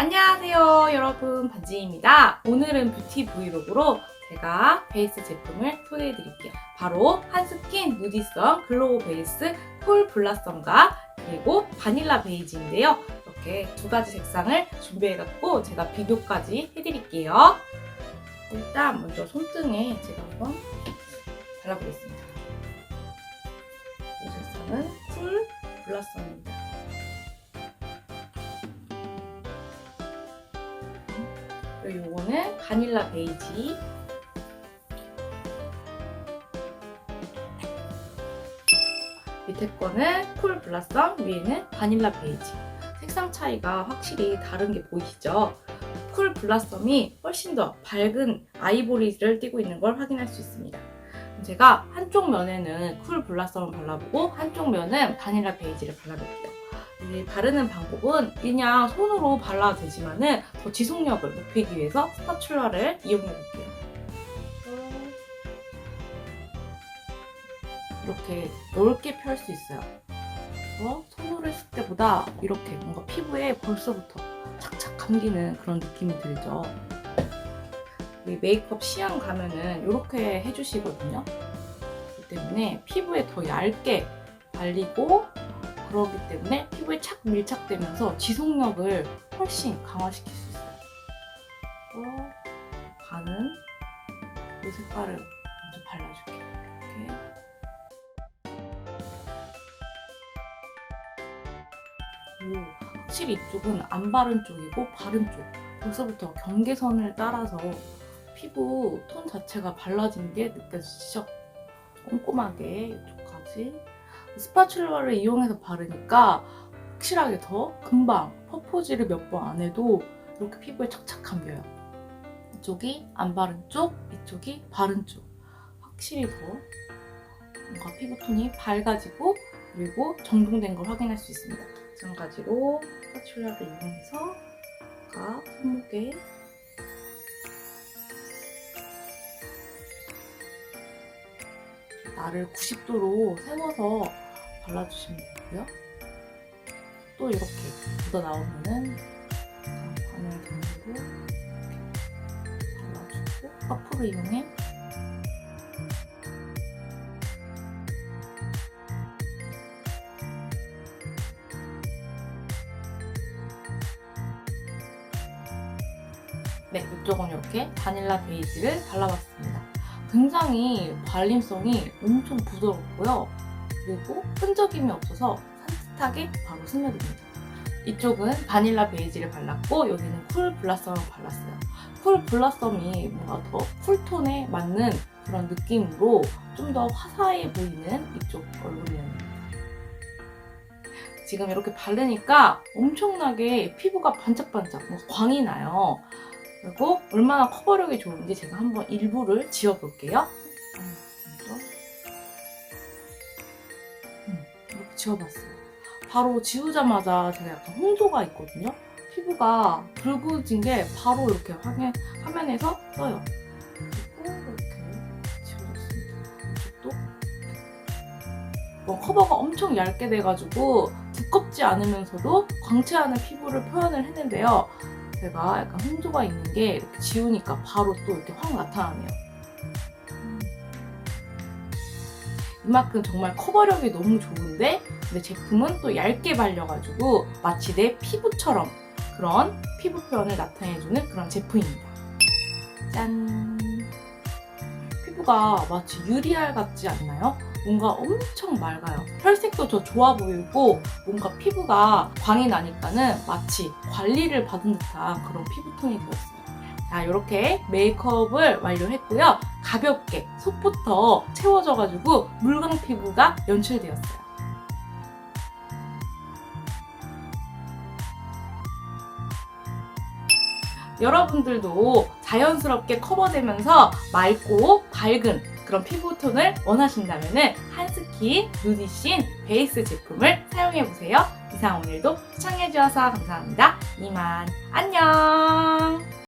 안녕하세요 여러분. 반지입니다. 오늘은 뷰티 브이로그로 제가 베이스 제품을 소개해 드릴게요. 바로 한스킨 누디성 글로우 베이스 콜 블라썸과 그리고 바닐라 베이지인데요. 이렇게 두 가지 색상을 준비해 갖고 제가 비교까지 해 드릴게요. 일단 먼저 손등에 제가 한번 발라보겠습니다. 이 색상은 쿨 블라썸입니다. 그리고 요거는 바닐라 베이지. 밑에 거는 쿨 블라썸, 위에는 바닐라 베이지. 색상 차이가 확실히 다른 게 보이시죠? 쿨 블라썸이 훨씬 더 밝은 아이보리를 띠고 있는 걸 확인할 수 있습니다. 제가 한쪽 면에는 쿨 블라썸을 발라보고 한쪽 면은 바닐라 베이지를 발라볼게요. 이 바르는 방법은 그냥 손으로 발라도 되지만은 더 지속력을 높이기 위해서 스파츌라를 이용해 볼게요. 이렇게 넓게 펼 수 있어요. 그래서 손으로 했을 때보다 이렇게 뭔가 피부에 벌써부터 착착 감기는 그런 느낌이 들죠. 이 메이크업 시향 가면은 이렇게 해주시거든요. 그렇기 때문에 피부에 더 얇게 발리고 그러기 때문에 피부에 착 밀착되면서 지속력을 훨씬 강화시킬 수 있어요. 또 반은 이 색깔을 먼저 발라줄게요. 오, 확실히 이쪽은 안 바른 쪽이고 바른 쪽. 벌써부터 경계선을 따라서 피부 톤 자체가 발라진 게 느껴지시죠? 꼼꼼하게 이쪽까지 스파츌라를 이용해서 바르니까 확실하게 더 금방 퍼포지를 몇 번 안 해도 이렇게 피부에 착착 감겨요. 이쪽이 안 바른 쪽, 이쪽이 바른 쪽. 확실히 더 뭔가 피부톤이 밝아지고 그리고 정돈된 걸 확인할 수 있습니다. 마찬가지로 스파츌라를 이용해서 아까 손목에 나를 90도로 세워서 발라주시면 되고요. 또 이렇게 묻어 나오면은 등으로 이렇게 발라주고 퍼프를 이용해 네, 이쪽은 이렇게 바닐라 베이지를 발라봤습니다. 굉장히 발림성이 엄청 부드럽고요. 그리고 끈적임이 없어서 산뜻하게 바로 스며듭니다. 이쪽은 바닐라 베이지를 발랐고 여기는 쿨 블라썸을 발랐어요. 쿨 블라썸이 뭔가 더 쿨톤에 맞는 그런 느낌으로 좀 더 화사해 보이는 이쪽 얼굴이었습니다. 지금 이렇게 바르니까 엄청나게 피부가 반짝반짝 뭐 광이 나요. 그리고 얼마나 커버력이 좋은지 제가 한번 일부를 지워볼게요. 먼저 음, 이렇게 지워봤어요. 바로 지우자마자 제가 약간 홍조가 있거든요. 피부가 붉어진 게 바로 이렇게 화면, 화면에서 떠요. 이렇게 지워줬습니다. 이쪽도 뭐 커버가 엄청 얇게 돼가지고 두껍지 않으면서도 광채하는 피부를 표현을 했는데요. 제가 약간 홍조가 있는 게 이렇게 지우니까 바로 또 이렇게 확 나타나네요. 음. 이만큼 정말 커버력이 너무 좋은데 근데 제품은 또 얇게 발려가지고 마치 내 피부처럼 그런 피부 표현을 나타내주는 그런 제품입니다. 짠! 피부가 마치 유리알 같지 않나요? 뭔가 엄청 맑아요. 혈색도 더 좋아 보이고 뭔가 피부가 광이 나니까는 마치 관리를 받은 듯한 그런 피부톤이 되었어요. 자, 이렇게 메이크업을 완료했고요. 가볍게 속부터 채워져가지고 물광 피부가 연출되었어요. 여러분들도 자연스럽게 커버되면서 맑고 밝은 그런 피부톤을 원하신다면 한스킨 누디신 베이스 제품을 사용해보세요. 이상 오늘도 시청해주셔서 감사합니다. 이만 안녕!